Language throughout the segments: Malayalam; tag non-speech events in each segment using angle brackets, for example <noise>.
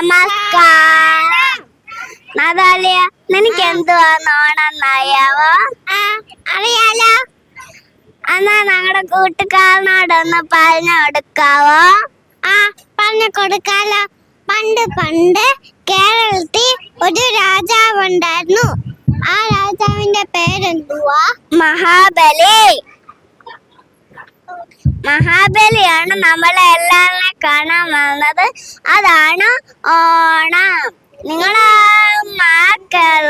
നമസ്കാരം. നതാലിയ നിനക്ക് എന്തുവാന്ന് ഓണമെന്നറിയാവോ അറിയാലോ. എന്നാ ഞങ്ങളുടെ കൂട്ടുകാരനോടൊന്ന് പറഞ്ഞു കൊടുക്കാവോ? ആ പറഞ്ഞു കൊടുക്കാലോ. പണ്ട് പണ്ട് കേരളത്തിൽ ഒരു രാജാവുണ്ടായിരുന്നു. ആ രാജാവിന്റെ പേരെന്തുവാ? മഹാബലി. മഹാബലിയാണ് നമ്മളെ എല്ലാവരെയും കാണാൻ വന്നത്. അതാണ് ഓണം. നിങ്ങളെ മക്കൾ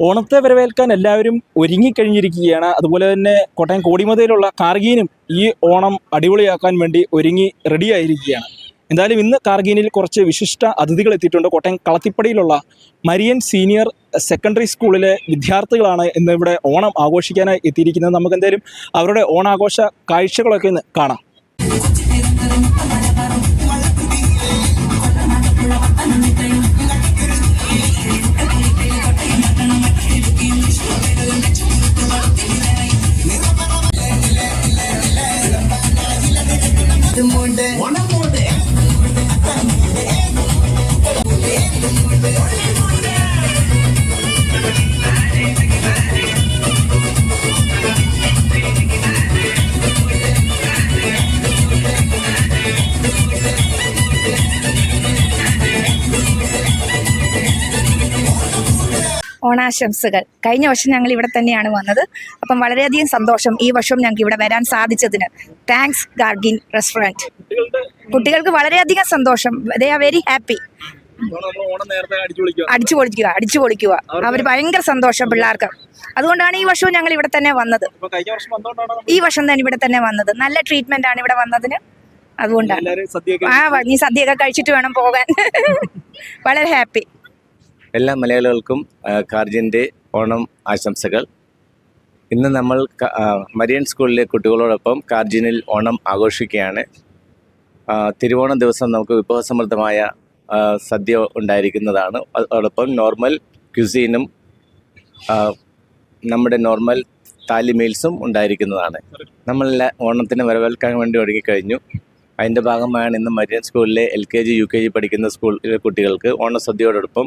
ഓണത്തെ വരവേൽക്കാൻ എല്ലാവരും ഒരുങ്ങിക്കഴിഞ്ഞിരിക്കുകയാണ്. അതുപോലെ തന്നെ കോട്ടയം കോടിമതയിലുള്ള കാർഗീനും ഈ ഓണം അടിപൊളിയാക്കാൻ വേണ്ടി ഒരുങ്ങി റെഡിയായിരിക്കുകയാണ് എന്തായാലും ഇന്ന് കാർഗീനിൽ കുറച്ച് വിശിഷ്ട അതിഥികൾ എത്തിയിട്ടുണ്ട്. കോട്ടയം കളത്തിപ്പടിയിലുള്ള മരിയൻ സീനിയർ സെക്കൻഡറി സ്കൂളിലെ വിദ്യാർത്ഥികളാണ് ഇന്ന് ഇവിടെ ഓണം ആഘോഷിക്കാനായി എത്തിയിരിക്കുന്നത്. നമുക്ക് എന്തായാലും അവരുടെ ഓണാഘോഷ കാഴ്ചകളൊക്കെ ഇന്ന് കാണാം. ഓണാശംസകൾ. കഴിഞ്ഞ വർഷം ഞങ്ങൾ ഇവിടെ തന്നെയാണ് വന്നത്. അപ്പം വളരെയധികം സന്തോഷം ഈ വർഷം ഞങ്ങൾക്ക് ഇവിടെ വരാൻ സാധിച്ചതിന്. താങ്ക്സ് ഗാർഗിൻ റെസ്റ്റോറന്റ് കുട്ടികൾക്ക് വളരെയധികം സന്തോഷം. ദേ ആർ വെരി ഹാപ്പി അടിച്ചു പൊളിക്കുക അടിച്ചു പൊളിക്കുക. അവർ ഭയങ്കര സന്തോഷം പിള്ളേർക്ക്. അതുകൊണ്ടാണ് ഈ വർഷവും ഞങ്ങൾ ഇവിടെ തന്നെ വന്നത്. ഈ വർഷം തന്നെ ഇവിടെ തന്നെ വന്നത്. നല്ല ട്രീറ്റ്മെന്റ് ആണ് ഇവിടെ വന്നതിന്. അതുകൊണ്ടാണ്. ആ നീ സദ്യയൊക്കെ കഴിച്ചിട്ട് വേണം പോകാൻ. <laughs> വളരെ ഹാപ്പി എല്ലാ മലയാളികൾക്കും കാർജിന്റെ ഓണം ആശംസകൾ. ഇന്ന് നമ്മൾ മരിയൻ സ്കൂളിലെ കുട്ടികളോടൊപ്പം കാർജിനിൽ ഓണം ആഘോഷിക്കുകയാണ്. തിരുവോണ ദിവസം നമുക്ക് വിഭവസമൃദ്ധമായ സദ്യ ഉണ്ടായിരിക്കുന്നതാണ്. അതോടൊപ്പം നോർമൽ ക്യുസീനും നമ്മുടെ നോർമൽ താലി മീൽസും ഉണ്ടായിരിക്കുന്നതാണ്. നമ്മളെല്ലാം ഓണത്തിന് വരവേൽക്കാൻ വേണ്ടി ഒരുങ്ങിക്കഴിഞ്ഞു. അതിന്റെ ഭാഗമായാണ് ഇന്ന് മരിയൻ സ്കൂളിലെ L K G U K G പഠിക്കുന്ന സ്കൂളിലെ കുട്ടികൾക്ക് ഓണസദ്യയോടൊപ്പം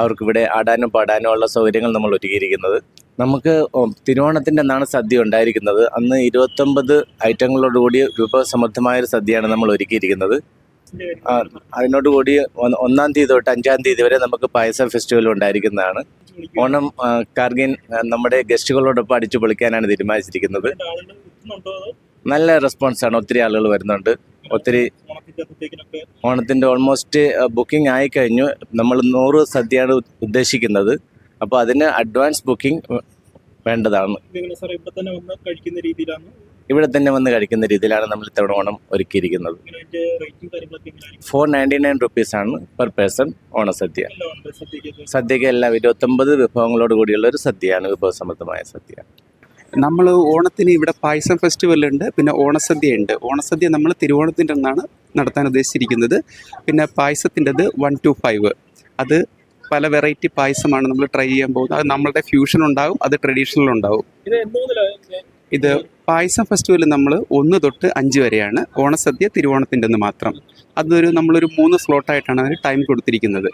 അവർക്കിവിടെ ആടാനും പാടാനും ഉള്ള സൗകര്യങ്ങൾ നമ്മൾ ഒരുക്കിയിരിക്കുന്നത്. നമുക്ക് തിരുവോണത്തിന്റെ അന്നാണ് സദ്യ ഉണ്ടായിരിക്കുന്നത്. അന്ന് ഇരുപത്തൊമ്പത് ഐറ്റങ്ങളോടുകൂടി വിഭവസമൃദ്ധമായ ഒരു സദ്യയാണ് നമ്മൾ ഒരുക്കിയിരിക്കുന്നത്. അതിനോടുകൂടി ഒന്ന് തീയതി തൊട്ട് അഞ്ചാം തീയതി വരെ നമുക്ക് പായസ ഫെസ്റ്റിവൽ ഉണ്ടായിരിക്കുന്നതാണ്. ഓണം കാർഗിൻ നമ്മുടെ ഗസ്റ്റുകളോടൊപ്പം അടിച്ചു പൊളിക്കാനാണ് തീരുമാനിച്ചിരിക്കുന്നത്. നല്ല റെസ്പോൺസാണ് ഒത്തിരി ആളുകൾ വരുന്നുണ്ട്. ഒത്തിരി ഓണത്തിന്റെ ഓൾമോസ്റ്റ് ബുക്കിംഗ് ആയി കഴിഞ്ഞു. നമ്മൾ നൂറ് സദ്യയാണ് ഉദ്ദേശിക്കുന്നത്. അപ്പോൾ അതിന് അഡ്വാൻസ് ബുക്കിംഗ് വേണ്ടതാണ്. ഇവിടെ തന്നെ വന്ന് കഴിക്കുന്ന രീതിയിലാണ് നമ്മൾ ഇത്തവണ ഓണം ഒരുക്കിയിരിക്കുന്നത്. ഫോർ നയന്റി നയൻ റുപ്പീസാണ് പെർ പേഴ്സൺ ഓണസദ്യ. സദ്യക്ക് എല്ലാം ഇരുപത്തൊമ്പത് വിഭവങ്ങളോട് കൂടിയുള്ള ഒരു സദ്യയാണ് വിഭവസമൃദ്ധമായ സദ്യ. നമ്മൾ ഓണത്തിന് ഇവിടെ പായസം ഫെസ്റ്റിവൽ ഉണ്ട് പിന്നെ ഓണസദ്യ ഉണ്ട്. ഓണസദ്യ നമ്മൾ തിരുവോണത്തിന്റെ അന്നാണ് നടത്താൻ ഉദ്ദേശിച്ചിരിക്കുന്നത്. പിന്നെ പായസത്തിന്റെത് വൺ ടു ഫൈവ് അത് പല വെറൈറ്റി പായസമാണ് നമ്മൾ ട്രൈ ചെയ്യാൻ പോകുന്നത്. അത് നമ്മളുടെ ഫ്യൂഷൻ ഉണ്ടാവും അത് ട്രഡീഷണൽ ഉണ്ടാവും. ഇത് പായസം ഫെസ്റ്റിവൽ നമ്മൾ ഒന്ന് തൊട്ട് അഞ്ച് വരെയാണ്. ഓണസദ്യ തിരുവോണത്തിന്റെ മാത്രം. അതൊരു നമ്മളൊരു മൂന്ന് സ്ലോട്ടായിട്ടാണ് അതിന് ടൈം കൊടുത്തിരിക്കുന്നത്.